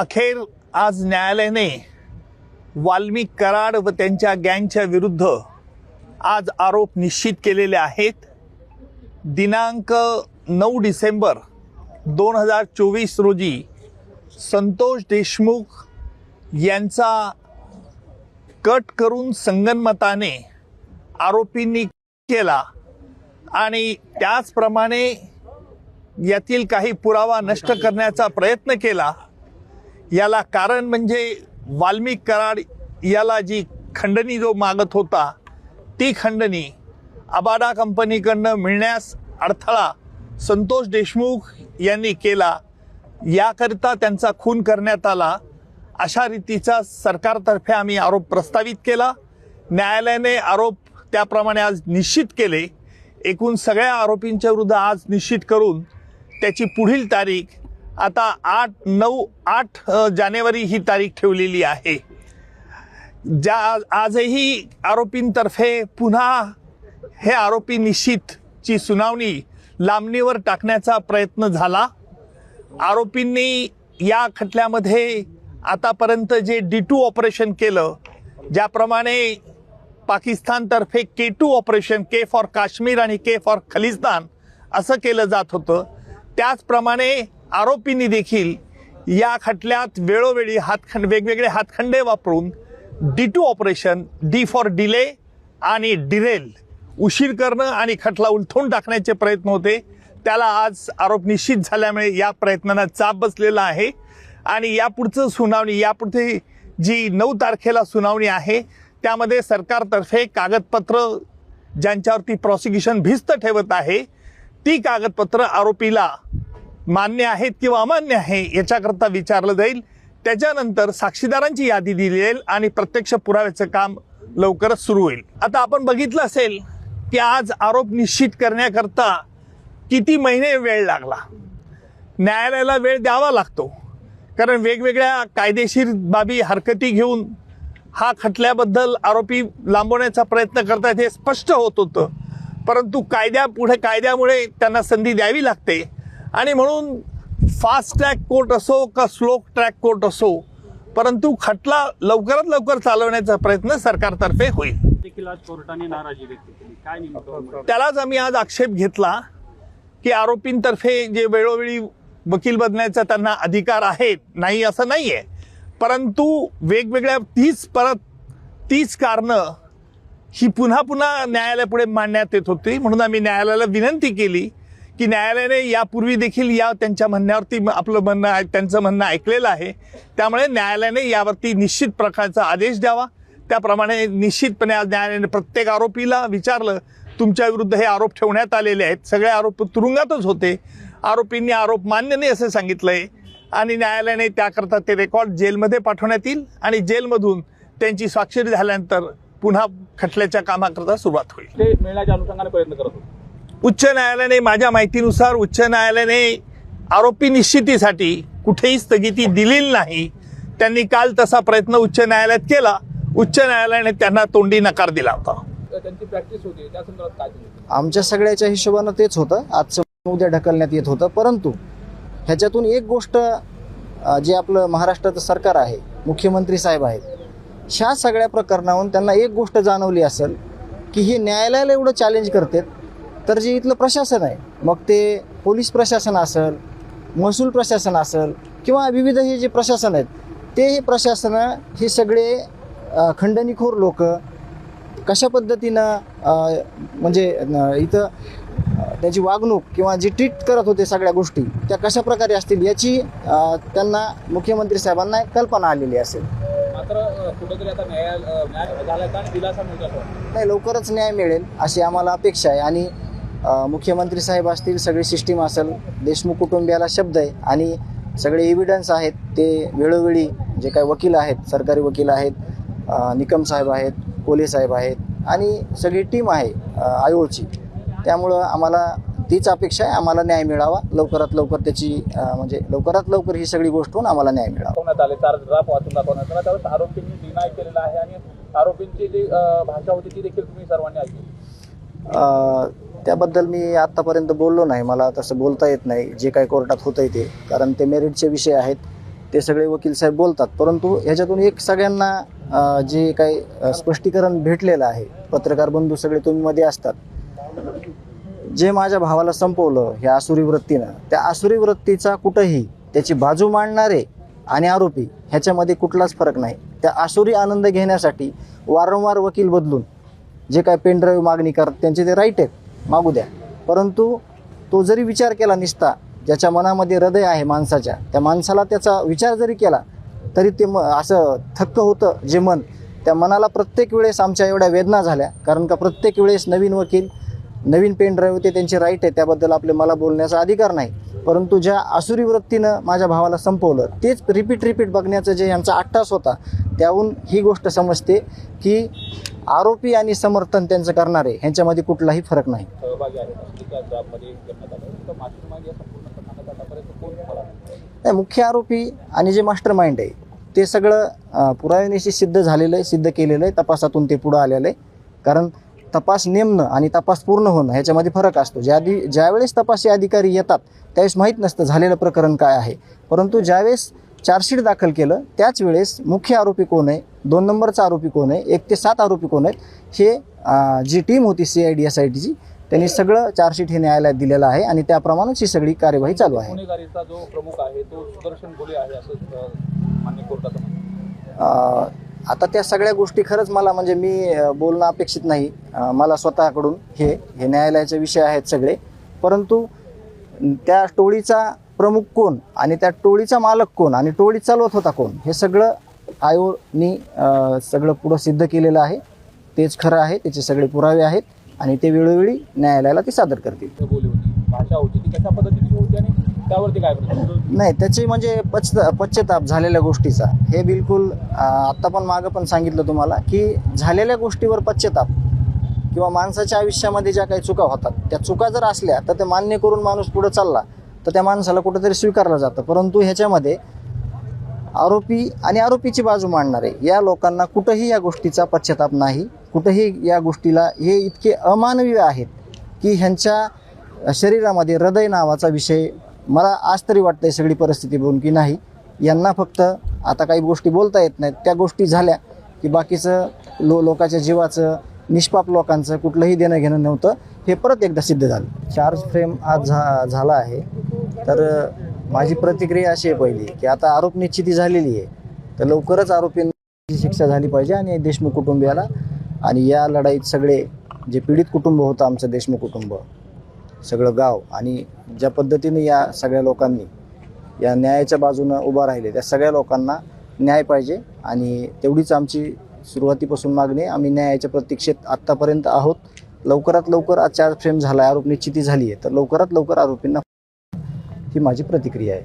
अखेर आज न्यायालयाने वाल्मिक कराड व त्यांच्या गँगच्या विरुद्ध आज आरोप निश्चित केलेले आहेत. दिनांक नऊ डिसेंबर दोन हजार चोवीस रोजी संतोष देशमुख यांचा कट करून संगनमताने आरोपींनी केला आणि त्याचप्रमाणे यातील काही पुरावा नष्ट करण्याचा प्रयत्न केला. याला कारण म्हणजे वाल्मिक कराड याला जी खंडणी जो मागत होता ती खंडणी अबाडा कंपनीकडनं मिळण्यास अडथळा संतोष देशमुख यांनी केला याकरिता त्यांचा खून करण्यात आला. अशा रीतीचा सरकारतर्फे आम्ही आरोप प्रस्तावित केला. न्यायालयाने आरोप त्याप्रमाणे आज निश्चित केले. एकूण सगळ्या आरोपींच्या विरुद्ध आज निश्चित करून त्याची पुढील तारीख आता आठ नऊ आठ जानेवारी ही तारीख ठेवलेली आहे. ज्या आजही आरोपींतर्फे पुन्हा हे आरोपी निश्चितची सुनावणी लांबणीवर टाकण्याचा प्रयत्न झाला. आरोपींनी या खटल्यामध्ये आतापर्यंत जे डी टू ऑपरेशन केलं ज्याप्रमाणे पाकिस्तानतर्फे K two operation K for Kashmir आणि के फॉर खलिस्तान असं केलं जात होतं. त्याचप्रमाणे आरोपींनी देखील या खटल्यात वेळोवेळी हातखंड वेगवेगळे हातखंडे वापरून D two operation D for delay आणि डिरेल उशीर करणं आणि खटला उलथून टाकण्याचे प्रयत्न होते. त्याला आज आरोप निश्चित झाल्यामुळे या प्रयत्नांना चाप बसलेला आहे. आणि यापुढचं सुनावणी यापुढे जी नऊ तारखेला सुनावणी आहे त्यामध्ये सरकारतर्फे कागदपत्र ज्यांच्यावरती प्रॉसिक्युशन भिस्त ठेवत आहे ती कागदपत्र आरोपीला मान्य आहेत किंवा अमान्य आहे याच्याकरता विचारलं जाईल. त्याच्यानंतर साक्षीदारांची यादी दिली जाईल आणि प्रत्यक्ष पुराव्याचं काम लवकरच सुरू होईल. आता आपण बघितलं असेल की आज आरोप निश्चित करण्याकरता किती महिने वेळ लागला? न्यायालयाला वेळ द्यावा लागतो. कारण वेगवेगळ्या कायदेशीर बाबी हरकती घेऊन हा खटल्याबद्दल आरोपी लांबवण्याचा प्रयत्न करतात हे स्पष्ट होत होतं. परंतु कायद्या पुढे कायद्यामुळे त्यांना संधी द्यावी लागते. आणि म्हणून फास्ट ट्रॅक कोर्ट असो का स्लो ट्रॅक कोर्ट असो परंतु खटला लवकरात लवकर चालवण्याचा प्रयत्न सरकारतर्फे होईल. त्यालाच आम्ही आज आक्षेप घेतला की आरोपींतर्फे जे वेळोवेळी वकील बदलण्याचा त्यांना अधिकार आहे नाही असं नाही आहे परंतु वेगवेगळ्या तीच परत तीच कारणं ही पुन्हा पुन्हा न्यायालयापुढे मांडण्यात येत होती. म्हणून आम्ही न्यायालयाला विनंती केली की न्यायालयाने यापूर्वी देखील या त्यांच्या म्हणण्यावरती आपलं म्हणणं त्यांचं म्हणणं ऐकलेलं आहे. त्यामुळे न्यायालयाने यावरती निश्चित प्रकारचा आदेश द्यावा. त्याप्रमाणे निश्चितपणे आज न्यायालयाने प्रत्येक आरोपीला विचारलं तुमच्या विरुद्ध हे आरोप ठेवण्यात आलेले आहेत. सगळे आरोप तुरुंगातच होते. आरोपींनी आरोप मान्य नाही असं सांगितलंय. आणि न्यायालयाने त्याकरता ते रेकॉर्ड जेलमध्ये पाठवण्यात येईल आणि जेलमधून त्यांची स्वाक्षरी झाल्यानंतर पुन्हा खटल्याच्या कामाकरता सुरुवात होईल. ते मिळण्याच्या अनुषंगाने प्रयत्न करत होते. उच्च न्यायालयाने माझ्या माहितीनुसार उच्च न्यायालयाने आरोपी निश्चितीसाठी कुठेही स्थगिती दिलेली नाही. त्यांनी काल तसा प्रयत्न उच्च न्यायालयात केला. उच्च न्यायालयाने त्यांना तोंडी नकार दिला होता. त्यांची प्रॅक्टिस होती. त्या संदर्भात काय आमच्या सगळ्याच्या हिशोबानं तेच होतं. आजचं उद्या ढकलण्यात येत होतं. परंतु ह्याच्यातून एक गोष्ट जे आपलं महाराष्ट्राचं सरकार आहे मुख्यमंत्री साहेब आहेत ह्या सगळ्या प्रकरणावरून त्यांना एक गोष्ट जाणवली असेल की हे न्यायालयाला एवढं चॅलेंज करतात तर जे इथलं प्रशासन आहे मग ते पोलीस प्रशासन असेल महसूल प्रशासन असेल किंवा विविध हे जे प्रशासन आहेत ते हे प्रशासन हे सगळे खंडणीखोर लोक कशा पद्धतीनं म्हणजे इथं त्याची वागणूक किंवा जी ट्रीट करत होते सगळ्या गोष्टी त्या कशा प्रकारे असतील याची त्यांना मुख्यमंत्री साहेबांना कल्पना आलेली असेल. नाही लवकरच न्याय मिळेल अशी आम्हाला अपेक्षा आहे आणि मुख्यमंत्री साहेब असतील सगळी सिस्टीम असेल देशमुख कुटुंबियाला शब्द आहे आणि सगळे एव्हिडन्स आहेत ते वेळोवेळी जे काही वकील आहेत सरकारी वकील आहेत निकम साहेब आहेत कोले साहेब आहेत आणि सगळी टीम आहे अ, आयोगची त्यामुळं आम्हाला तीच अपेक्षा आहे आम्हाला न्याय मिळावा लवकरात लवकर त्याची म्हणजे लवकरात लवकर ही सगळी गोष्ट होऊन आम्हाला न्याय मिळावा. आले वाचून दाखवण्यात आला. त्यावेळेस आरोपींनी डिनाय केलेला आहे आणि आरोपींची जी भाषा होती ती देखील तुम्ही सर्वांनी ऐकली. त्याबद्दल मी आत्तापर्यंत बोललो नाही. मला तसं बोलता येत नाही. जे काही कोर्टात होतंय ते. कारण ते मेरिटचे विषय आहेत. ते सगळे वकील साहेब बोलतात. परंतु ह्याच्यातून एक सगळ्यांना जे काही स्पष्टीकरण भेटलेलं आहे पत्रकार बंधू सगळे तुम्ही मध्ये असतात. जे माझ्या भावाला संपवलं ह्या आसुरी वृत्तीनं त्या आसुरी वृत्तीचा कुठंही त्याची बाजू मांडणारे आणि आरोपी ह्याच्यामध्ये कुठलाच फरक नाही. त्या आसुरी आनंद घेण्यासाठी वारंवार वकील बदलून जे काय पेनड्राईव्ह मागणी करतात त्यांचे ते राईट आहेत. मागू द्या. परंतु तो जरी विचार केला निसता ज्याच्या मनामध्ये हृदय आहे माणसाच्या त्या माणसाला त्याचा विचार जरी केला तरी ते म असं थक्क होतं जे मन. त्या मनाला प्रत्येक वेळेस आमच्या एवढ्या वेदना झाल्या. कारण का प्रत्येक वेळेस नवीन वकील नवीन पेन ड्राईव्ह ते त्यांचे राईट आहे त्याबद्दल आपले मला बोलण्याचा अधिकार नाही. परंतु ज्या आसुरी वृत्तीनं माझ्या भावाला संपवलं तेच रिपीट रिपीट बघण्याचं जे यांचा आट्टास होता त्याहून ही गोष्ट समजते की आरोपी आणि समर्थन त्यांचं करणारे ह्यांच्यामध्ये कुठलाही फरक नाही. नाही मुख्य आरोपी आणि जे मास्टर माइंड आहे ते सगळं पुराव्यानिशी सिद्ध झालेलं आहे सिद्ध केलेलं आहे तपासातून ते पुढं आलेलं आहे. कारण तपास नेमणं आणि तपास पूर्ण होणं ह्याच्यामध्ये फरक असतो. ज्या ज्यावेळेस तपासी अधिकारी येतात त्यावेळेस माहीत नसतं झालेलं प्रकरण काय आहे. परंतु ज्यावेळेस चार्जशीट दाखल केलं. त्याच वेळेस मुख्य आरोपी कोण आहे? दोन नंबरचा आरोपी कोण आहे? एक ते सात आरोपी कोण आहेत? हे जी टीम होती C I D S I टीची त्यांनी सगळं चार्जशीट हे न्यायालयात दिलेलं आहे आणि त्याप्रमाणेच ही सगळी कार्यवाही चालू आहे. गुन्हेगारीचा जो प्रमुख आहे तो सुदर्शन बोले आहे असं अ, मान्य कोर्टाचं म्हणणं अ, आता त्या सगळ्या गोष्टी खरंच मला म्हणजे मी बोलणं अपेक्षित नाही. मला स्वतःकडून हे हे न्यायालयाचे विषय आहेत सगळे. परंतु त्या टोळीचा प्रमुख कोण आणि त्या टोळीचा मालक कोण आणि टोळी चालवत होता कोण? हे सगळं आयोगनी अ, सगळं पुढं सिद्ध केलेलं आहे. तेच खरं आहे त्याचे सगळे पुरावे आहेत आणि ते वेळोवेळी न्यायालयाला ते सादर करतील. ते बोली होती. भाषा होती ती कशा पद्धतीची होती आणि त्यावरती काय करतो नाही त्याचे म्हणजे पश्च पश्चाताप झालेल्या गोष्टीचा. हे बिलकुल आत्ता पण मागं पण सांगितलं तुम्हाला की झालेल्या गोष्टीवर पश्चाताप किंवा माणसाच्या आयुष्यामध्ये ज्या काही चुका होतात त्या चुका जर असल्या तर ते मान्य करून माणूस पुढे चालला तर त्या माणसाला कुठेतरी स्वीकारलं जातं. परंतु ह्याच्यामध्ये आरोपी आणि आरोपीची बाजू मांडणारे या लोकांना कुठंही या गोष्टीचा पश्चाताप नाही. कुठंही या गोष्टीला हे इतके अमानवीय आहेत की ह्यांच्या शरीरामध्ये हृदय नावाचा विषय मला आज तरी वाटतंय सगळी परिस्थिती बघून की नाही. यांना फक्त आता काही गोष्टी बोलता येत नाहीत. त्या गोष्टी झाल्या की बाकीचं लो लोकाच्या जीवाचं निष्पाप लोकांचं कुठलंही देणं घेणं नव्हतं. हे परत एकदा सिद्ध झालं. चार्ज फ्रेम आज झा झाला आहे. तर माझी प्रतिक्रिया अशी आहे पहिली की आता आरोप निश्चिती झालेली आहे. तर लवकरच आरोपींची शिक्षा झाली पाहिजे आणि देशमुख कुटुंबियाला आणि या लढाईत सगळे जे पीडित कुटुंब होतं आमचं देशमुख कुटुंब सगळं गाव आणि ज्या पद्धतीने या सगळ्या लोकांनी या न्यायाच्या बाजूनं उभा राहिले त्या सगळ्या लोकांना न्याय पाहिजे आणि तेवढीच आमची सुरुवातीपासून मागणी आम्ही न्यायाच्या प्रतीक्षेत आत्तापर्यंत आहोत. लवकरात लवकर आज चार्ज फ्रेम झाला आहे आरोप निश्चिती झाली आहे तर लवकरात लवकर आरोपींना ही माझी प्रतिक्रिया आहे.